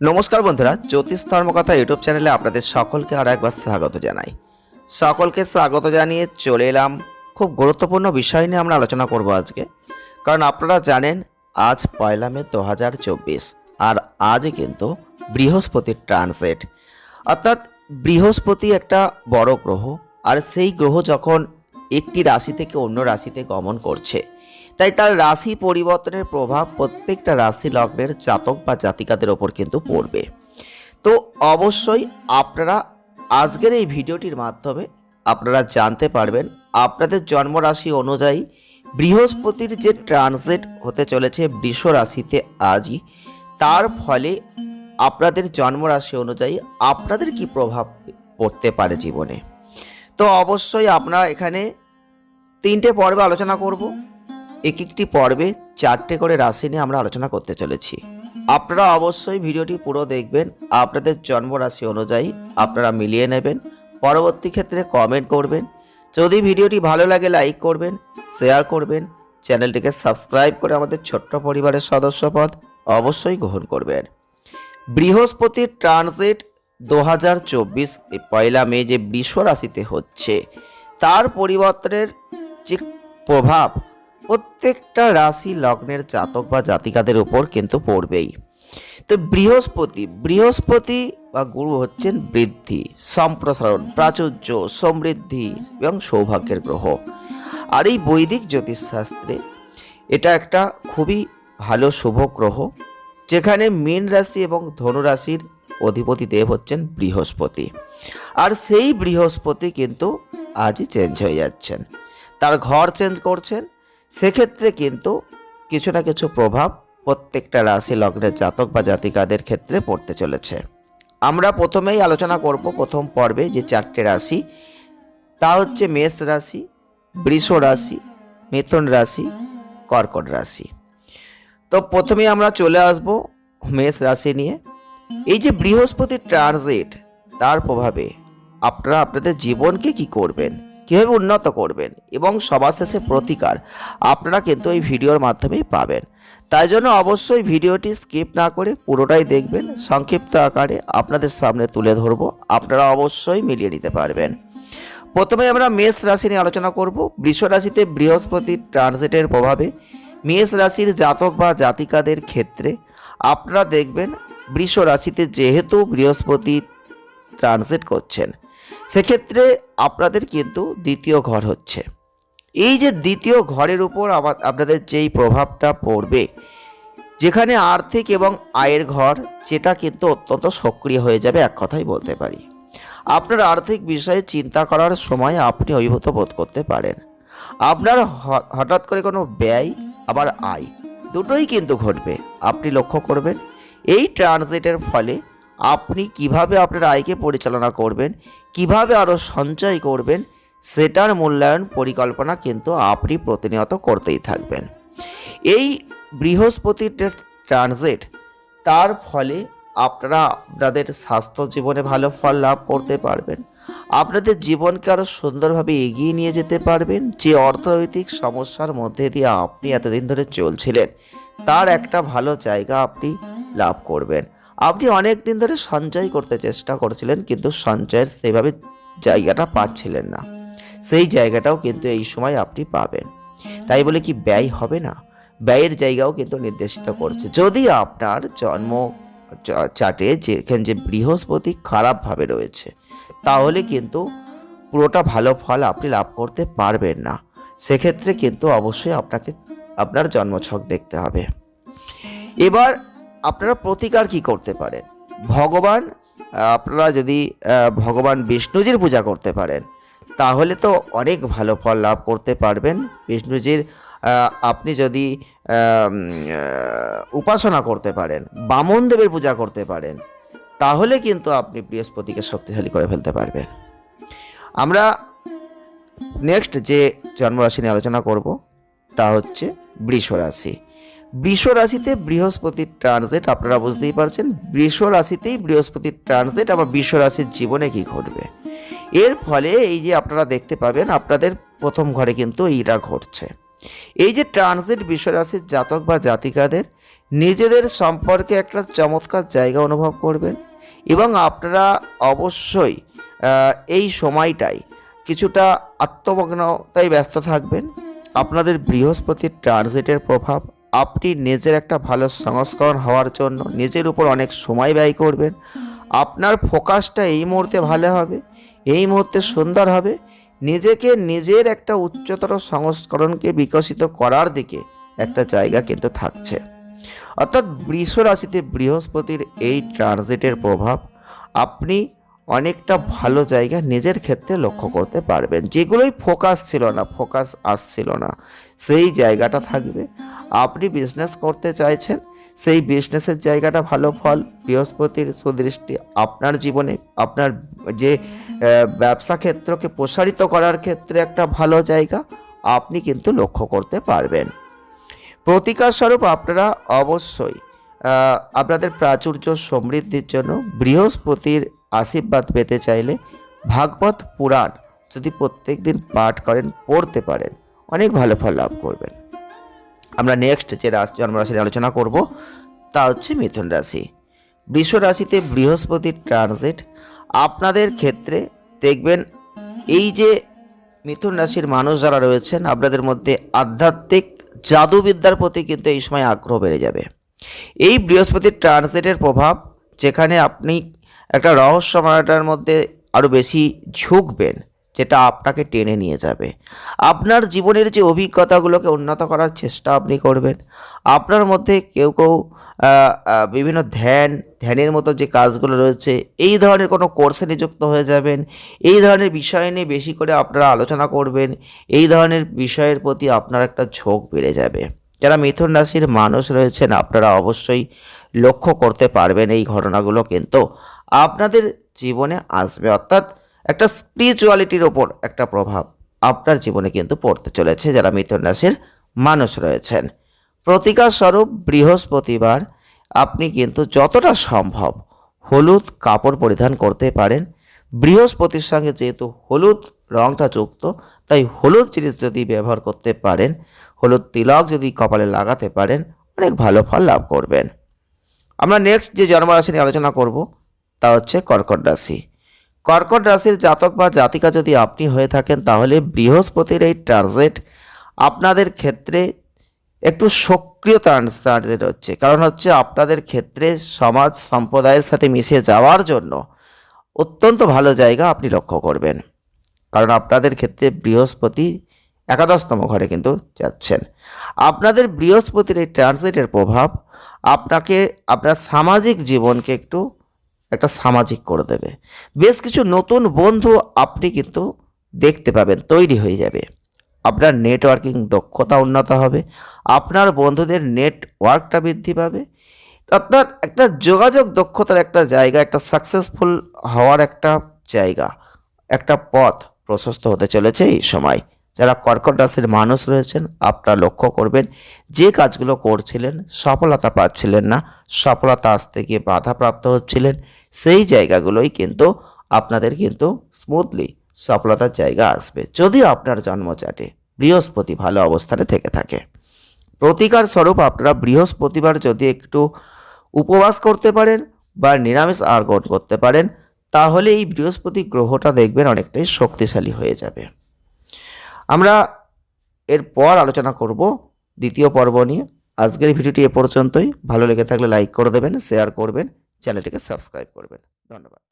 নমস্কার বন্ধুরা, জ্যোতিষ ধর্মকথা ইউটিউব চ্যানেলে আপনাদের সকলকে আর একবার স্বাগত জানাই। সকলকে স্বাগত জানিয়ে চলে এলাম খুব গুরুত্বপূর্ণ বিষয় নিয়ে আমরা আলোচনা করব আজকে। কারণ আপনারা জানেন, আজ পয়লা মে দু হাজার চব্বিশ, আর আজ কিন্তু বৃহস্পতির ট্রানজিট। অর্থাৎ বৃহস্পতি একটা বড় গ্রহ, আর সেই গ্রহ যখন একটি রাশি থেকে অন্য রাশিতে গমন করছে তাই তার রাশি পরিবর্তনের প্রভাব প্রত্যেকটা রাশি লগ্নের জাতক বা জাতিকাদের ওপর কিন্তু পড়বে। তো অবশ্যই আপনারা আজকের এই ভিডিওটির মাধ্যমে আপনারা জানতে পারবেন আপনাদের জন্মরাশি অনুযায়ী বৃহস্পতির যে ট্রানজিট হতে চলেছে বৃষ রাশিতে আজই, তার ফলে আপনাদের জন্মরাশি অনুযায়ী আপনাদের কি প্রভাব পড়তে পারে জীবনে? তো অবশ্যই আমরা এখানে তিনটে পর্বে আলোচনা করব। এক একটি পর্বে চারটে করে রাশি নিয়ে আমরা আলোচনা করতে চলেছি। আপনারা অবশ্যই ভিডিওটি পুরো দেখবেন, আপনাদের জন্ম রাশি অনুযায়ী আপনারা মিলিয়ে নেবেন, পরবর্তী ক্ষেত্রে কমেন্ট করবেন। যদি ভিডিওটি ভালো লাগে লাইক করবেন শেয়ার করবেন, চ্যানেলটিকে সাবস্ক্রাইব করে আমাদের ছোট্ট পরিবারের সদস্যপদ অবশ্যই গ্রহণ করবেন। বৃহস্পতির ট্রানজিট দু হাজার চব্বিশ পয়লা মে যে বৃষ রাশিতে হচ্ছে, তার পরিবর্তনের যে প্রভাব প্রত্যেকটা রাশি লগ্নের জাতক বা জাতিকাদের উপর কিন্তু পড়বেই। তো বৃহস্পতি বৃহস্পতি বা গুরু হচ্ছেন বৃদ্ধি, সম্প্রসারণ, প্রাচুর্য, সমৃদ্ধি এবং সৌভাগ্যের গ্রহ। আর এই বৈদিক জ্যোতিষশাস্ত্রে এটা একটা খুবই ভালো শুভ গ্রহ, যেখানে মীন রাশি এবং ধনুরাশির অধিপতি দেব হচ্ছেন বৃহস্পতি। আর সেই বৃহস্পতি কিন্তু আজই চেঞ্জ হয়ে যাচ্ছেন। তার ঘর চেঞ্জ করছেন সেক্ষেত্রে কিন্তু কিছু না কিছু প্রভাব প্রত্যেকটা রাশি লগ্নের জাতক বা জাতিকাদের ক্ষেত্রে পড়তে চলেছে। আমরা প্রথমেই আলোচনা করব প্রথম পর্বে যে চারটে রাশি। তা হচ্ছে মেষ রাশি, বৃষ রাশি, মিথুন রাশি, কর্কট রাশি। তো প্রথমে আমরা চলে আসব মেষ রাশি নিয়ে। এই যে বৃহস্পতির ট্রানজিট, তার প্রভাবে আপনারা আপনাদের জীবনকে কি করবেন? কীভাবে উন্নত করবেন এবং সবার শেষে প্রতিকার, আপনারা কিন্তু এই ভিডিওর মাধ্যমেই পাবেন। তাই জন্য অবশ্যই ভিডিওটি স্কিপ না করে পুরোটাই দেখবেন। সংক্ষিপ্ত আকারে আপনাদের সামনে তুলে ধরব, আপনারা অবশ্যই মিলিয়ে নিতে পারবেন। প্রথমে আমরা মেষ রাশি নিয়ে আলোচনা করব। বৃষ রাশিতে বৃহস্পতির ট্রানজিটের প্রভাবে মেষ রাশির জাতক বা জাতিকাদের ক্ষেত্রে আপনারা দেখবেন বৃষ রাশিতে যেহেতু বৃহস্পতি ট্রানজিট করছেন সেক্ষেত্রে আপনাদের কিন্তু দ্বিতীয় ঘর হচ্ছে। এই যে দ্বিতীয় ঘরের উপর আপনাদের যেই প্রভাবটা পড়বে, যেখানে আর্থিক এবং আয়ের ঘর, যেটা কিন্তু অত্যন্ত সক্রিয় হয়ে যাবে, এক কথাই বলতে পারি। আপনার আর্থিক বিষয়ে চিন্তা করার সময় আপনি অভিভূত বোধ করতে পারেন। আপনার হঠাৎ করে কোনো ব্যয়, আবার আয়, দুটোই কিন্তু ঘটবে, আপনি লক্ষ্য করবেন। এই ট্রানজিটের ফলে আপনি কীভাবে আপনার আয়কে পরিচালনা করবেন কীভাবে আরও সঞ্চয় করবেন, সেটার মূল্যায়ন পরিকল্পনা কিন্তু আপনি প্রতিনিয়ত করতেই থাকবেন। এই বৃহস্পতির ট্রানজিট তার ফলে আপনারা আপনাদের স্বাস্থ্য জীবনে ভালো ফল লাভ করতে পারবেন। আপনাদের জীবনকে আরও সুন্দরভাবে এগিয়ে নিয়ে যেতে পারবেন। যে অর্থনৈতিক সমস্যার মধ্যে দিয়ে আপনি এতদিন ধরে চলছিলেন, তার একটা ভালো জায়গা আপনি লাভ করবেন। আপনি অনেক দিন ধরে সঞ্চয় করতে চেষ্টা করছিলেন, কিন্তু সঞ্চয়ের সেইভাবে জায়গাটা পাচ্ছিলেন না। সেই জায়গাটাও কিন্তু এই সময় আপনি পাবেন। তাই বলে কি ব্যয় হবে না? ব্যয়ের জায়গাও কিন্তু নির্দেশিত করছে। যদি আপনার জন্ম চা- চার্টে যেখানে যে বৃহস্পতি খারাপভাবে রয়েছে, তাহলে কিন্তু পুরোটা ভালো ফল আপনি লাভ করতে পারবেন না। সেক্ষেত্রে কিন্তু অবশ্যই আপনাকে, আপনার জন্মছক দেখতে হবে। এবার আপনারা প্রতিকার কি করতে পারেন? ভগবান, আপনারা যদি ভগবান বিষ্ণুজির পূজা করতে পারেন, তাহলে তো অনেক ভালো ফল লাভ করতে পারবেন। বিষ্ণুজির আপনি যদি উপাসনা করতে পারেন, বামন দেবের পূজা করতে পারেন, তাহলে কিন্তু আপনি বৃহস্পতিকে শক্তিশালী করে ফেলতে পারবেন। আমরা নেক্সট যে জন্মরাশি নিয়ে আলোচনা করব, তা হচ্ছে বৃষ রাশি বৃষ রাশিতে বৃহস্পতির ট্রানজিট আপনারা বুঝতেই পারছেন বৃষ রাশিতেই বৃহস্পতির ট্রানজিট আবার বৃষ রাশির জীবনে কি ঘটবে। এর ফলে এই যে আপনারা দেখতে পাবেন, আপনাদের প্রথম ঘরে কিন্তু এইটা ঘটছে। এই যে ট্রানজিট বৃষ রাশির জাতক বা জাতিকাদের, নিজেদের সম্পর্কে একটা চমৎকার জায়গা অনুভব করবেন এবং আপনারা অবশ্যই এই সময়টাই কিছুটা আত্মমগ্নতায় ব্যস্ত থাকবেন। আপনাদের বৃহস্পতির ট্রানজিটের প্রভাব আপনি নিজের একটা ভালো সংস্করণ হওয়ার জন্য নিজের উপর অনেক সময় ব্যয় করবেন। আপনার ফোকাসটা এই মুহূর্তে ভালো হবে, এই মুহূর্তে সুন্দর হবে। নিজেকে নিজের একটা উচ্চতর সংস্করণকে বিকশিত করার দিকে একটা জায়গা কিন্তু থাকছে। অর্থাৎ বৃষ রাশিতে বৃহস্পতির এই ট্রানজিটের প্রভাব, আপনি অনেকটা ভালো জায়গা নিজের ক্ষেত্রে লক্ষ্য করতে পারবেন। যেগুলোই ফোকাস ছিল না ফোকাস আসছিল না। সেই জায়গাটা থাকবে। আপনি বিজনেস করতে চাইছেন, সেই বিজনেসের জায়গাটা ভালো ফল। বৃহস্পতির সুদৃষ্টি আপনার জীবনে, আপনার যে ব্যবসা ক্ষেত্রকে প্রসারিত করার ক্ষেত্রে একটা ভালো জায়গা, আপনি কিন্তু লক্ষ্য করতে পারবেন। প্রতিকার স্বরূপ আপনারা অবশ্যই আপনাদের প্রাচুর্য সমৃদ্ধির জন্য বৃহস্পতির আশীর্বাদ পেতে চাইলে ভাগবত পুরাণ যদি প্রত্যেক দিন পাঠ করেন, পড়তে পারেন, অনেক ভালো ফল লাভ করবেন। আমরা নেক্সট যে রাশি জন্মরাশি নিয়ে আলোচনা করব, তা হচ্ছে মিথুন রাশি। বৃষ রাশিতে বৃহস্পতির ট্রানজিট আপনাদের ক্ষেত্রে দেখবেন এই যে মিথুন রাশির মানুষ যারা রয়েছেন, আপনাদের মধ্যে আধ্যাত্মিক জাদুবিদ্যার প্রতি কিন্তু এই সময় আগ্রহ বেড়ে যাবে। এই বৃহস্পতির ট্রানজিটের প্রভাব যেখানে আপনি একটা রহস্যময়তার মধ্যে আরও বেশি ঝুঁকবেন, যেটা আপনাকে টেনে নিয়ে যাবে। আপনার জীবনের যে অভিজ্ঞতাগুলোকে উন্নত করার চেষ্টা আপনি করবেন। আপনার মধ্যে কেউ কেউ বিভিন্ন ধ্যান, ধ্যানের মতো যে কাজগুলো রয়েছে, এই ধরনের কোনো কোর্সে নিযুক্ত হয়ে যাবেন। এই ধরনের বিষয় নিয়ে বেশি করে আপনারা আলোচনা করবেন। এই ধরনের বিষয়ের প্রতি আপনার একটা ঝোঁক বেড়ে যাবে। যারা মিথুন রাশির মানুষ রয়েছেন, আপনারা অবশ্যই লক্ষ্য করতে পারবেন এই ঘটনাগুলো কিন্তু। আপনাদের জীবনে আসবে, অর্থাৎ একটা স্পিরিচুয়ালিটির ওপর একটা প্রভাব আপনার জীবনে কিন্তু পড়তে চলেছে যারা মিথুন রাশির মানুষ রয়েছেন। প্রতিকার স্বরূপ বৃহস্পতিবার আপনি কিন্তু যতটা সম্ভব হলুদ কাপড় পরিধান করতে পারেন। বৃহস্পতির সঙ্গে যেহেতু হলুদ রঙটা যুক্ত, তাই হলুদ জিনিস যদি ব্যবহার করতে পারেন, হলুদ তিলক যদি কপালে লাগাতে পারেন, অনেক ভালো ফল লাভ করবেন। আমরা নেক্সট যে জন্মরাশি নিয়ে আলোচনা করব, তা হচ্ছে কর্কট রাশি। কর্কট রাশির জাতক বা জাতিকা যদি আপনি হয়ে থাকেন, তাহলে বৃহস্পতির এই ট্রানজিট আপনাদের ক্ষেত্রে একটু সক্রিয় ট্রানজিট হচ্ছে। কারণ হচ্ছে আপনাদের ক্ষেত্রে সমাজ সম্প্রদায়ের সাথে মিশে যাওয়ার জন্য অত্যন্ত ভালো জায়গা আপনি লক্ষ্য করবেন। কারণ আপনাদের ক্ষেত্রে বৃহস্পতি একাদশতম ঘরে কিন্তু যাচ্ছেন। আপনাদের বৃহস্পতির এই ট্রানজিটের প্রভাব আপনাকে, আপনার সামাজিক জীবনকে একটু, একটা সামাজিক করে দেবে। বেশ কিছু নতুন বন্ধু আপনি কিন্তু দেখতে পাবেন, তৈরি হয়ে যাবে। আপনার নেটওয়ার্কিং দক্ষতা উন্নত হবে, আপনার বন্ধুদের নেটওয়ার্কটা বৃদ্ধি পাবে। অর্থাৎ একটা যোগাযোগ দক্ষতার একটা জায়গা, একটা সাকসেসফুল হওয়ার একটা জায়গা, একটা পথ প্রশস্ত হতে চলেছে এই সময়। যারা কর্কট রাশির মানুষ রয়েছেন, আপনারা লক্ষ্য করবেন যে কাজগুলো করছিলেন, সফলতা পাচ্ছিলেন না। সফলতা আসতে গিয়ে বাধাপ্রাপ্ত হচ্ছিলেন। সেই জায়গাগুলোই কিন্তু আপনাদের কিন্তু স্মুথলি সফলতার জায়গা আসবে। যদি আপনার জন্মচাটে বৃহস্পতি ভালো অবস্থানে থেকে থাকে। প্রতিকার স্বরূপ আপনারা বৃহস্পতিবার যদি একটু উপবাস করতে পারেন বা নিরামিষ আর গ্রহণ করতে পারেন, তাহলে এই বৃহস্পতি গ্রহটা দেখবেন অনেকটাই শক্তিশালী হয়ে যাবে। আমরা এরপর আলোচনা করব দ্বিতীয় পর্ব নিয়ে। আজকের ভিডিওটি এ পর্যন্তই। ভালো লেগে থাকলে লাইক করে দেবেন, শেয়ার করবেন, চ্যানেলটিকে সাবস্ক্রাইব করবেন। ধন্যবাদ।